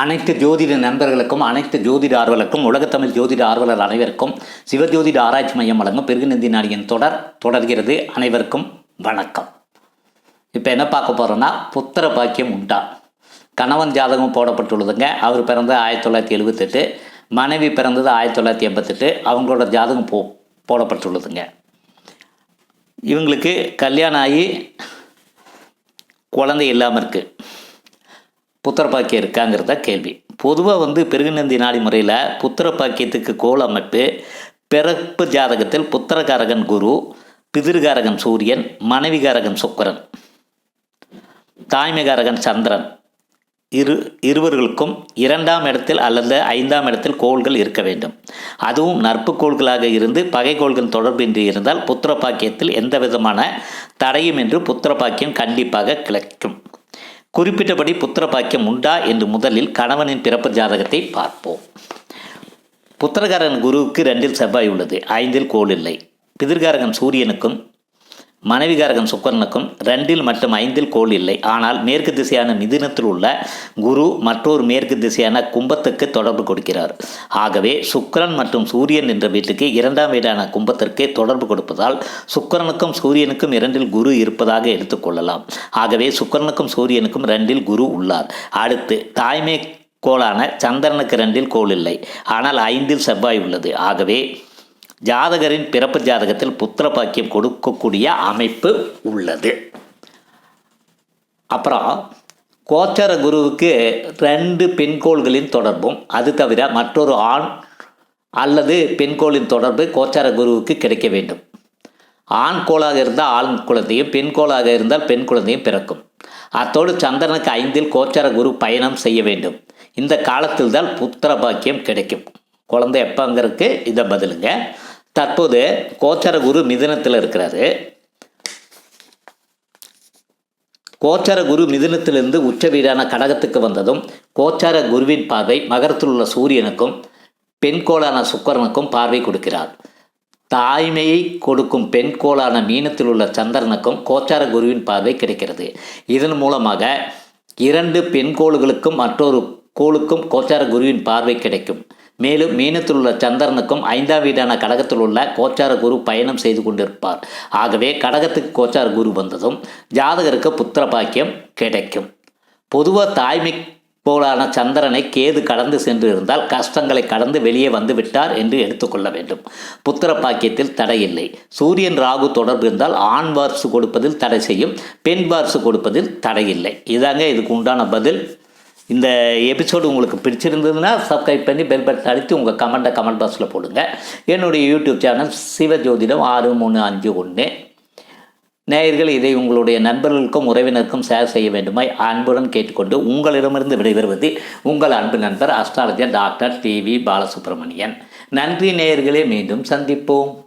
அனைத்து ஜோதிட நண்பர்களுக்கும் அனைத்து ஜோதிட ஆர்வலருக்கும் உலகத்தமிழ் ஜோதிட ஆர்வலர் அனைவருக்கும் சிவஜோதிட ஆராய்ச்சி மையம் வழங்கும் பெருகுநந்தி நாடியின் தொடர் தொடர்கிறது. அனைவருக்கும் வணக்கம். இப்போ என்ன பார்க்க போகிறோன்னா புத்திர பாக்கியம் உண்டா? கணவன் ஜாதகம் போடப்பட்டுள்ளதுங்க. அவர் பிறந்தது ஆயிரத்தி தொள்ளாயிரத்தி எழுபத்தெட்டு மனைவி பிறந்தது ஆயிரத்தி தொள்ளாயிரத்தி எண்பத்தெட்டு. அவங்களோட ஜாதகம் போ போடப்பட்டுள்ளதுங்க. இவங்களுக்கு கல்யாணம் ஆகி குழந்தை இல்லாமல் இருக்குது புத்திர பாக்கியம் இருக்காங்கிறத கேள்வி. பொதுவாக வந்து பெருகுநந்தி நாடி முறையில் புத்திர பாக்கியத்துக்கு கோல் அமைப்பு பிறப்பு ஜாதகத்தில் புத்திரகாரகன் குரு பிதிர்காரகன் சூரியன் மனைவிகாரகன் சுக்கரன் தாய்மைகாரகன் சந்திரன். இரு இருவர்களுக்கும் இரண்டாம் இடத்தில் அல்லது ஐந்தாம் இடத்தில் கோள்கள் இருக்க வேண்டும். அதுவும் நட்பு கோள்களாக இருந்து பகை கோள்கள் தொடர்பின்றி இருந்தால் புத்திர பாக்கியத்தில் எந்த விதமான தடையும் என்று புத்திர பாக்கியம் கண்டிப்பாக கிடைக்கும் குறிப்பிட்டபடி புத்திர பாக்கியம் உண்டா என்று முதலில் கணவனின் பிறப்பு ஜாதகத்தை பார்ப்போம். புத்திரகாரன் குருவுக்கு ரெண்டில் செவ்வாய் உள்ளது ஐந்தில் கோள் இல்லை. பிதிர்காரகன் சூரியனுக்கும் மனைவிகாரகன் சுக்கரனுக்கும் ரெண்டில் மற்றும் ஐந்தில் கோள் இல்லை. ஆனால் மேற்கு திசையான மிதினத்தில் உள்ள குரு மற்றொரு மேற்கு திசையான கும்பத்துக்கு தொடர்பு கொடுக்கிறார். ஆகவே சுக்கிரன் மற்றும் சூரியன் என்ற வீட்டுக்கு இரண்டாம் வீடான கும்பத்திற்கு தொடர்பு கொடுப்பதால் சுக்கரனுக்கும் சூரியனுக்கும் இரண்டில் குரு இருப்பதாக எடுத்துக்கொள்ளலாம் ஆகவே சுக்கரனுக்கும் சூரியனுக்கும் ரெண்டில் குரு உள்ளார். அடுத்து தாய்மை கோளான சந்திரனுக்கு ரெண்டில் கோள் இல்லை. ஆனால் ஐந்தில் செவ்வாய் உள்ளது. ஆகவே ஜாதகரின் பிறப்பு ஜாதகத்தில் புத்திர பாக்கியம் கொடுக்கக்கூடிய அமைப்பு உள்ளது. அப்புறம் கோச்சர குருவுக்கு ரெண்டு பெண்கோள்களின் தொடர்பும் அது தவிர மற்றொரு ஆண் அல்லது பெண்கோளின் தொடர்பு கோச்சார குருவுக்கு கிடைக்க வேண்டும். ஆண் கோளாக இருந்தால் ஆண் குழந்தையும் பெண் கோளாக இருந்தால் பெண் குழந்தையும் பிறக்கும். அத்தோடு சந்திரனுக்கு ஐந்தில் கோச்சார குரு பயணம் செய்ய வேண்டும். இந்த காலத்தில் தான் புத்திர பாக்கியம் கிடைக்கும். குழந்தை எப்போங்கிறதுக்கு இதை பதிலுங்க. தற்போது கோச்சார குரு மிதனத்தில் இருக்கிறாரு. கோச்சார குரு மிதுனத்திலிருந்து உச்ச வீடான கடகத்துக்கு வந்ததும் கோச்சார குருவின் பார்வை மகரத்தில் உள்ள சூரியனுக்கும் பெண்கோளான சுக்கரனுக்கும் பார்வை கொடுக்கிறார். தாய்மையை கொடுக்கும் பெண் கோளான மீனத்தில் உள்ள சந்திரனுக்கும் கோச்சார குருவின் பார்வை கிடைக்கிறது. இதன் மூலமாக இரண்டு பெண் கோளுகளுக்கும் மற்றொரு கோளுக்கும் கோச்சார குருவின் பார்வை கிடைக்கும். மேலும் மீனத்தில் உள்ள சந்திரனுக்கும் ஐந்தாம் வீடான கடகத்தில் உள்ள கோச்சார குரு பயணம் செய்து கொண்டிருப்பார். ஆகவே கடகத்துக்கு கோச்சார குரு வந்ததும் ஜாதகருக்கு புத்திர பாக்கியம் கிடைக்கும். பொதுவாக தாய்மை போலான சந்திரனை கேது கடந்து சென்று இருந்தால் கஷ்டங்களை கடந்து வெளியே வந்து விட்டார் என்று எடுத்துக்கொள்ள வேண்டும். புத்திர பாக்கியத்தில் தடை இல்லை. சூரியன் ராகு தொடர்பு இருந்தால் ஆண் வாரிசு கொடுப்பதில் தடை செய்யும் பெண் வாரிசு கொடுப்பதில் தடை இல்லை. இதாங்க இதுக்கு உண்டான பதில். இந்த எபிசோடு உங்களுக்கு பிடிச்சிருந்ததுன்னா சப்ஸ்கிரைப் பண்ணி பெல் பட்டன் அழுத்தி உங்கள் கமெண்ட்டை கமெண்ட் பாக்ஸில் போடுங்க. என்னுடைய யூடியூப் சேனல் சிவஜோதிடம் ஆறு மூணு அஞ்சு ஒன்று. நேயர்கள் இதை உங்களுடைய நண்பர்களுக்கும் உறவினருக்கும் ஷேர் செய்ய வேண்டுமாய் அன்புடன் கேட்டுக்கொண்டு உங்களிடமிருந்து விடைபெறுவது உங்கள் அன்பு நண்பர் அஸ்ட்ராலஜர் டாக்டர் டிவி பாலசுப்ரமணியன். நன்றி நேயர்களே மீண்டும் சந்திப்போம்.